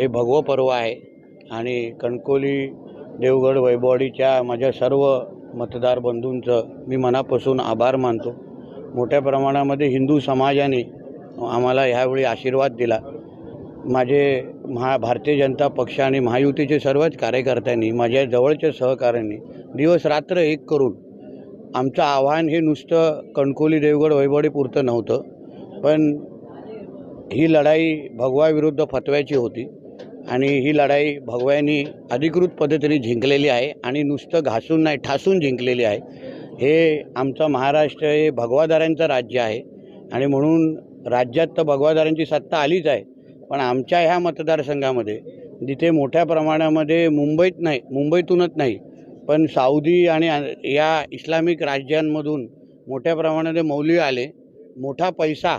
हे भगवं पर्व आहे. आणि कणकोली देवगड वैभववाडीच्या माझ्या सर्व मतदार बंधूंचं मी मनापासून आभार मानतो. मोठ्या प्रमाणामध्ये हिंदू समाजाने आम्हाला ह्यावेळी आशीर्वाद दिला. माझे महा भारतीय जनता पक्ष आणि महायुतीचे सर्वच कार्यकर्त्यांनी माझ्या जवळच्या सहकाऱ्यांनी दिवस रात्र एक करून आमचं आव्हान हे नुसतं कणकोली देवगड वैभवडी पुरतं नव्हतं. पण ही लढाई भगवाविरुद्ध फतव्याची होती. आणि ही लढाई भगव्यांनी अधिकृत पद्धतीने जिंकलेली आहे आणि नुसतं घासून नाही ठासून जिंकलेली आहे. हे आमचं महाराष्ट्र हे भगवादारांचं राज्य आहे. आणि म्हणून राज्यात तर भगवादारांची सत्ता आलीच आहे. पण आमच्या ह्या मतदारसंघामध्ये जिथे मोठ्या प्रमाणामध्ये मुंबईत नाही मुंबईतूनच नाही पण साऊदी आणि या इस्लामिक राज्यांमधून मोठ्या प्रमाणामध्ये मौल्य आले मोठा पैसा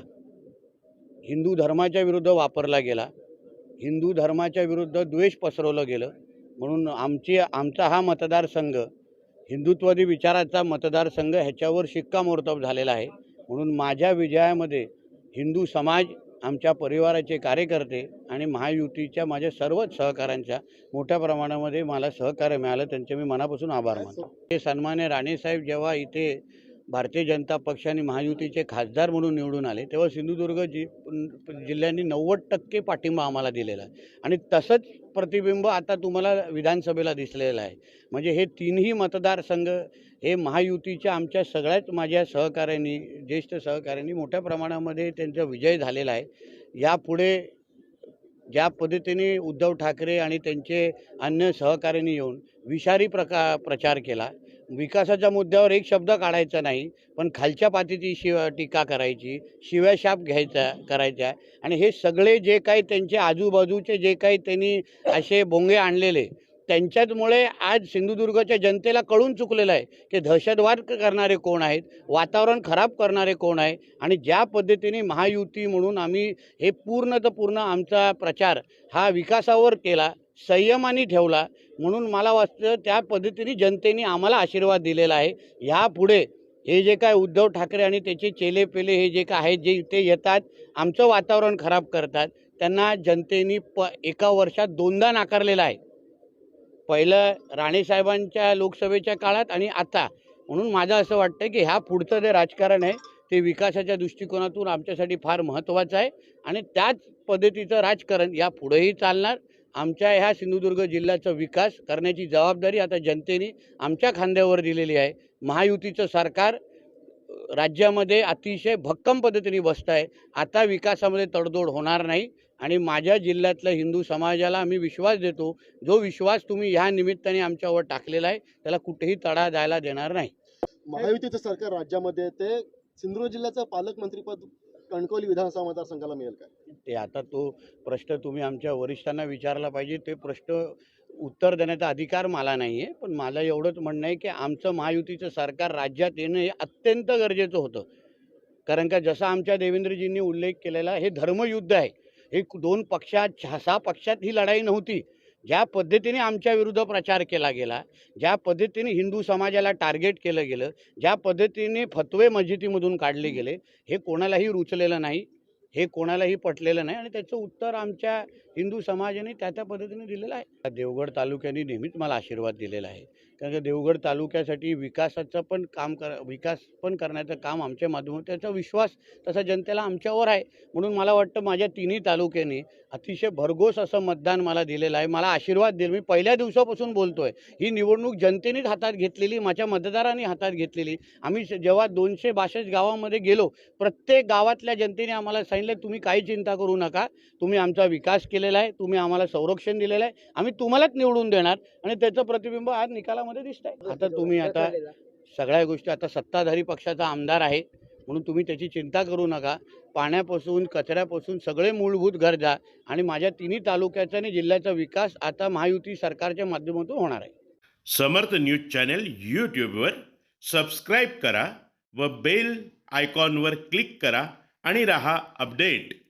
हिंदू धर्माच्या विरुद्ध वापरला गेला हिंदू धर्माच्या विरुद्ध द्वेष पसरवलं गेलं. म्हणून आमची आमचा हा मतदारसंघ हिंदुत्वादी विचाराचा मतदारसंघ ह्याच्यावर शिक्कामोर्तब झालेला आहे. म्हणून माझ्या विजयामध्ये हिंदू समाज आमच्या परिवाराचे कार्यकर्ते आणि महायुतीच्या माझ्या सर्वच सहकाऱ्यांच्या मोठ्या प्रमाणामध्ये मला सहकार्य मिळालं. त्यांचे मी मनापासून आभार मानतो. हे सन्मान्य राणेसाहेब जेव्हा इथे भारतीय जनता पक्ष आणि महायुतीचे खासदार म्हणून निवडून आले तेव्हा सिंधुदुर्ग जि जिल्ह्यांनी नव्वद टक्के पाठिंबा आम्हाला दिलेला आहे. आणि तसंच प्रतिबिंब आता तुम्हाला विधानसभेला दिसलेलं आहे. म्हणजे हे तीनही मतदारसंघ हे महायुतीच्या आमच्या सगळ्याच माझ्या सहकाऱ्यांनी ज्येष्ठ सहकाऱ्यांनी मोठ्या प्रमाणामध्ये त्यांचा विजय झालेला आहे. यापुढे ज्या पद्धतीने उद्धव ठाकरे आणि त्यांचे अन्य सहकाऱ्यांनी येऊन विषारी प्रका प्रचार केला विकासाच्या मुद्द्यावर एक शब्द काढायचा नाही पण खालच्या पातीची शिव टीका करायची शिव्याशाप घ्यायचा करायच्या आणि हे सगळे जे काही त्यांचे आजूबाजूचे जे काही त्यांनी असे बोंगे आणलेले त्यांच्याचमुळे आज सिंधुदुर्गच्या जनतेला कळून चुकलेलं आहे की दहशतवाद करणारे कोण आहेत वातावरण खराब करणारे कोण आहे आणि ज्या पद्धतीने महायुती म्हणून आम्ही हे पूर्ण तर पूर्ण आमचा प्रचार हा विकासावर केला संयमाने ठेवला. म्हणून मला वाटतं त्या पद्धतीने जनतेने आम्हाला आशीर्वाद दिलेला आहे. ह्यापुढे हे जे काय उद्धव ठाकरे आणि त्याचे चेले पेले हे जे काय आहेत जे ते येतात आमचं वातावरण खराब करतात त्यांना जनतेने प एका वर्षात दोनदा नाकारलेलं आहे. पहिलं राणेसाहेबांच्या लोकसभेच्या काळात आणि आता. म्हणून माझं असं वाटतं की ह्या पुढचं जे राजकारण आहे ते विकासाच्या दृष्टिकोनातून आमच्यासाठी फार महत्त्वाचं आहे. आणि त्याच पद्धतीचं राजकारण या पुढेही चालणार. आमच्या ह्या सिंधुदुर्ग जिल्ह्याचा विकास करण्याची जबाबदारी आता जनतेने आमच्या खांद्यावर दिलेली आहे. महायुतीचं सरकार राज्यामध्ये अतिशय भक्कम पद्धतीने बसत आहे आता विकासामध्ये तडजोड होणार नाही आणि माझ्या जिल्ह्यातल्या हिंदू समाजाला आम्ही विश्वास देतो. जो विश्वास तुम्ही ह्या निमित्ताने आमच्यावर टाकलेला आहे त्याला कुठेही तडा जायला देणार नाही. महायुतीचं सरकार राज्यामध्ये ते सिंधुदुर्ग जिल्ह्याचं पालकमंत्रीपद कणकवली विधानसभा मतदारसंघाला मिळेल काय? ते आता तो प्रश्न तुम्ही आमच्या वरिष्ठांना विचारला पाहिजे ते प्रश्न उत्तर देण्याचा अधिकार मला नाही आहे पण मला एवढंच म्हणणं आहे की आमचं महायुतीचं सरकार राज्यात येणं हे अत्यंत गरजेचं होतं. कारण का जसा आमच्या देवेंद्रजींनी उल्लेख केलेला हे धर्मयुद्ध आहे. हे दोन पक्षात सहा पक्षात ही लढाई नव्हती. ज्या पद्धतीने आमच्या विरुद्ध प्रचार केला गेला ज्या पद्धतीने हिंदू समाजाला टार्गेट केलं गेलं ज्या पद्धतीने फतवे मस्जिदीमधून काढले गेले हे कोणालाही रुचलेलं नाही. हे कोणालाही पटलेलं नाही आणि त्याचं उत्तर आमच्या हिंदू समाजाने त्या त्या पद्धतीने दिलेलं आहे. देवगड तालुक्याने नेहमीच मला आशीर्वाद दिलेला आहे. कारण का देवगड तालुक्यासाठी विकासाचं पण काम कर विकास पण करण्याचं काम आमच्या माध्यमातून त्याचा विश्वास तसा जनतेला आमच्यावर आहे. म्हणून मला वाटतं माझ्या तिन्ही तालुक्याने अतिशय भरघोस असं मतदान मला दिलेलं आहे. मला आशीर्वाद दिले मी पहिल्या दिवसापासून बोलतो आहे ही निवडणूक जनतेनेच हातात घेतलेली माझ्या मतदारांनी हातात घेतलेली. आम्ही जेव्हा दोनशे बासष्ट गावामध्ये गेलो प्रत्येक गावातल्या जनतेने आम्हाला सांगितलं तुम्ही काही चिंता करू नका. तुम्ही आमचा विकास केलेला आहे. तुम्ही आम्हाला संरक्षण दिलेलं आहे. आम्ही तुम्हालाच निवडून देणार. आणि त्याचं प्रतिबिंब आज निकालामध्ये दिसत आहे आता तुम्ही आता सगळ्या गोष्टी आता सत्ताधारी पक्षाचा आमदार आहे म्हणून तुम्ही त्याची चिंता करू नका. पाण्यापासून कचऱ्यापासून सगळे मूलभूत गरजा आणि माझ्या तिन्ही तालुक्याचा आणि जिल्ह्याचा विकास आता महायुती सरकारच्या माध्यमातून होणार आहे. समर्थ न्यूज चॅनल यूट्यूबवर सबस्क्राईब करा व बेल आयकॉनवर क्लिक करा. आणि रहा अपडेट.